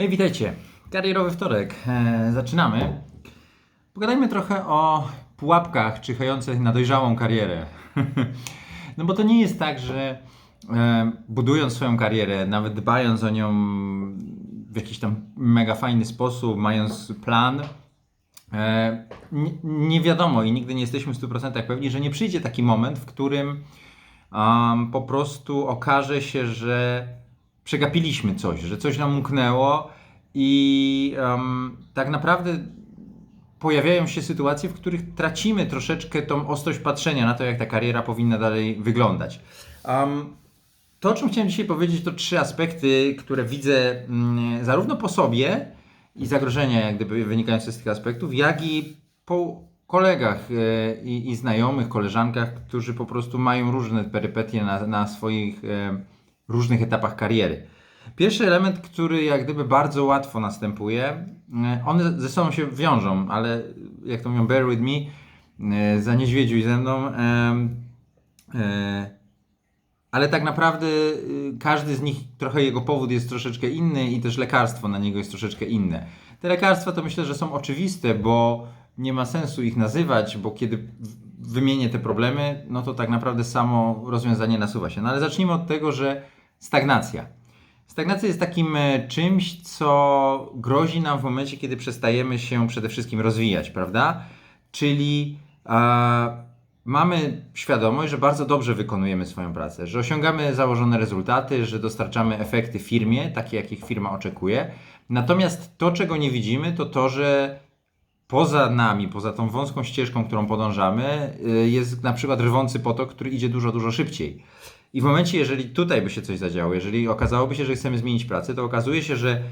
Hej, witajcie. Karierowy wtorek. E, zaczynamy. Pogadajmy trochę o pułapkach czyhających na dojrzałą karierę. no bo to nie jest tak, że e, budując swoją karierę, nawet dbając o nią w jakiś tam mega fajny sposób, mając plan, e, nie, nie wiadomo i nigdy nie jesteśmy w 100% pewni, że nie przyjdzie taki moment, w którym um, po prostu okaże się, że przegapiliśmy coś, że coś nam umknęło i um, tak naprawdę pojawiają się sytuacje, w których tracimy troszeczkę tą ostrość patrzenia na to, jak ta kariera powinna dalej wyglądać. Um, to, o czym chciałem dzisiaj powiedzieć, to trzy aspekty, które widzę mm, zarówno po sobie i zagrożenia, jak gdyby wynikające z tych aspektów, jak i po kolegach e, i, znajomych, koleżankach, którzy po prostu mają różne perypetie na, na swoich e, różnych etapach kariery. Pierwszy element, który jak gdyby bardzo łatwo następuje, e, one ze sobą się wiążą, ale jak to mówią, bear with me, e, za niedźwiedziu ze mną. E, ale tak naprawdę każdy z nich, trochę jego powód jest troszeczkę inny i też lekarstwo na niego jest troszeczkę inne. Te lekarstwa to myślę, że są oczywiste, bo nie ma sensu ich nazywać, bo kiedy wymienię te problemy, no to tak naprawdę samo rozwiązanie nasuwa się. No ale zacznijmy od tego, że stagnacja. Stagnacja jest takim e, czymś, co grozi nam w momencie, kiedy przestajemy się przede wszystkim rozwijać, prawda? Czyli e, mamy świadomość, że bardzo dobrze wykonujemy swoją pracę, że osiągamy założone rezultaty, że dostarczamy efekty firmie, takie jakich firma oczekuje. Natomiast to, czego nie widzimy, to to, że poza nami, poza tą wąską ścieżką, którą podążamy, y, jest na przykład rwący potok, który idzie dużo, dużo szybciej. I w momencie, jeżeli tutaj by się coś zadziało, jeżeli okazałoby się, że chcemy zmienić pracę, to okazuje się, że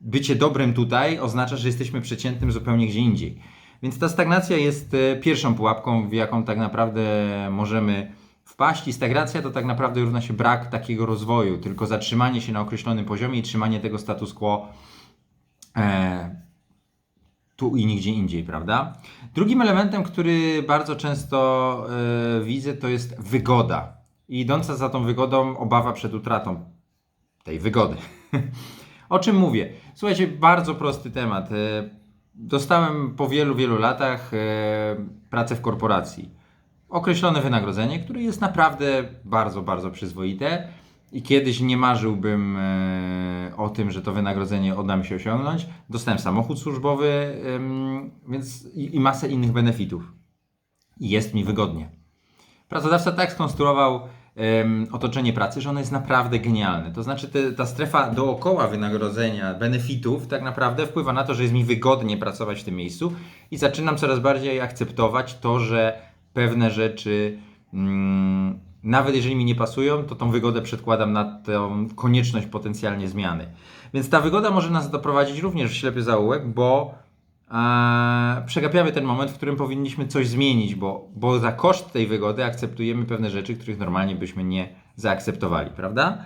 bycie dobrym tutaj oznacza, że jesteśmy przeciętnym zupełnie gdzie indziej. Więc ta stagnacja jest e, pierwszą pułapką, w jaką tak naprawdę możemy wpaść. I stagnacja to tak naprawdę równa się brak takiego rozwoju, tylko zatrzymanie się na określonym poziomie i trzymanie tego status quo e, tu i nigdzie indziej, prawda? Drugim elementem, który bardzo często e, widzę, to jest wygoda. I idąca za tą wygodą obawa przed utratą tej wygody. o czym mówię? Słuchajcie, bardzo prosty temat. E, Dostałem po wielu, wielu latach e, pracę w korporacji. Określone wynagrodzenie, które jest naprawdę bardzo, bardzo przyzwoite. I kiedyś nie marzyłbym e, o tym, że to wynagrodzenie uda mi się osiągnąć. Dostałem samochód służbowy, więc i, masę innych benefitów. I jest mi wygodnie. Pracodawca tak skonstruował otoczenie pracy, że ono jest naprawdę genialne. To znaczy te, ta strefa dookoła wynagrodzenia, benefitów tak naprawdę wpływa na to, że jest mi wygodnie pracować w tym miejscu i zaczynam coraz bardziej akceptować to, że pewne rzeczy mm, nawet jeżeli mi nie pasują, to tą wygodę przedkładam na tę konieczność potencjalnie zmiany. Więc ta wygoda może nas doprowadzić również w ślepy zaułek, bo e, przegapiamy ten moment, w którym powinniśmy coś zmienić, bo, bo za koszt tej wygody akceptujemy pewne rzeczy, których normalnie byśmy nie zaakceptowali, prawda?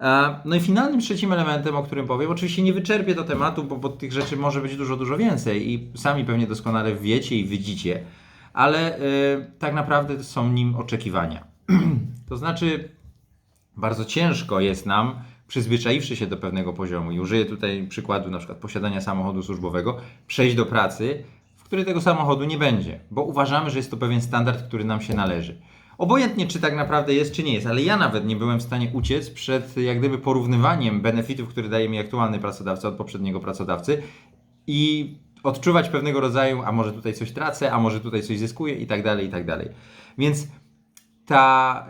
E, No i finalnym trzecim elementem, o którym powiem, oczywiście nie wyczerpię do tematu, bo, bo tych rzeczy może być dużo, dużo więcej i sami pewnie doskonale wiecie i widzicie, ale e, tak naprawdę są nim oczekiwania. to znaczy, bardzo ciężko jest nam, przyzwyczaiwszy się do pewnego poziomu, i użyję tutaj przykładu na przykład posiadania samochodu służbowego, przejść do pracy, w której tego samochodu nie będzie, bo uważamy, że jest to pewien standard, który nam się należy. Obojętnie, czy tak naprawdę jest, czy nie jest, ale ja nawet nie byłem w stanie uciec przed jak gdyby porównywaniem benefitów, które daje mi aktualny pracodawca od poprzedniego pracodawcy i odczuwać pewnego rodzaju, a może tutaj coś tracę, a może tutaj coś zyskuję i tak dalej, i tak dalej. Więc ta,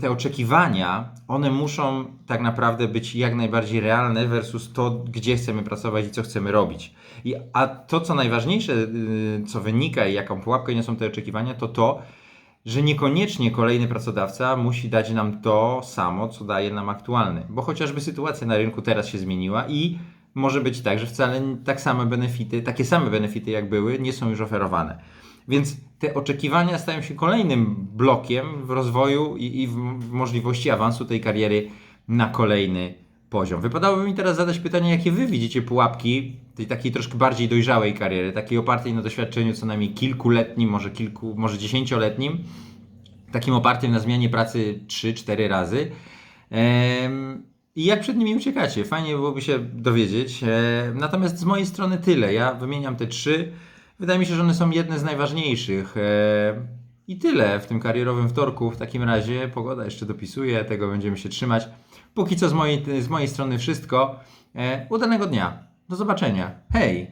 te oczekiwania, one muszą tak naprawdę być jak najbardziej realne versus to, gdzie chcemy pracować i co chcemy robić. I, a to, co najważniejsze, yy, co wynika i jaką pułapkę niosą te oczekiwania, to to, że niekoniecznie kolejny pracodawca musi dać nam to samo, co daje nam aktualny. Bo chociażby sytuacja na rynku teraz się zmieniła i może być tak, że wcale tak same benefity, takie same benefity jak były, nie są już oferowane. Więc te oczekiwania stają się kolejnym blokiem w rozwoju i, i w, możliwości awansu tej kariery na kolejny poziom. Wypadałoby mi teraz zadać pytanie, jakie wy widzicie pułapki tej takiej troszkę bardziej dojrzałej kariery, takiej opartej na doświadczeniu co najmniej kilkuletnim, może kilku, może dziesięcioletnim, takim opartym na zmianie pracy 3-4 razy. I jak przed nimi uciekacie. Fajnie byłoby się dowiedzieć. Natomiast z mojej strony tyle. Ja wymieniam te trzy. Wydaje mi się, że one są jedne z najważniejszych. E, I tyle w tym karierowym wtorku. W takim razie pogoda jeszcze dopisuje, tego będziemy się trzymać. Póki co z mojej, z mojej strony wszystko. E, udanego dnia. Do zobaczenia. Hej!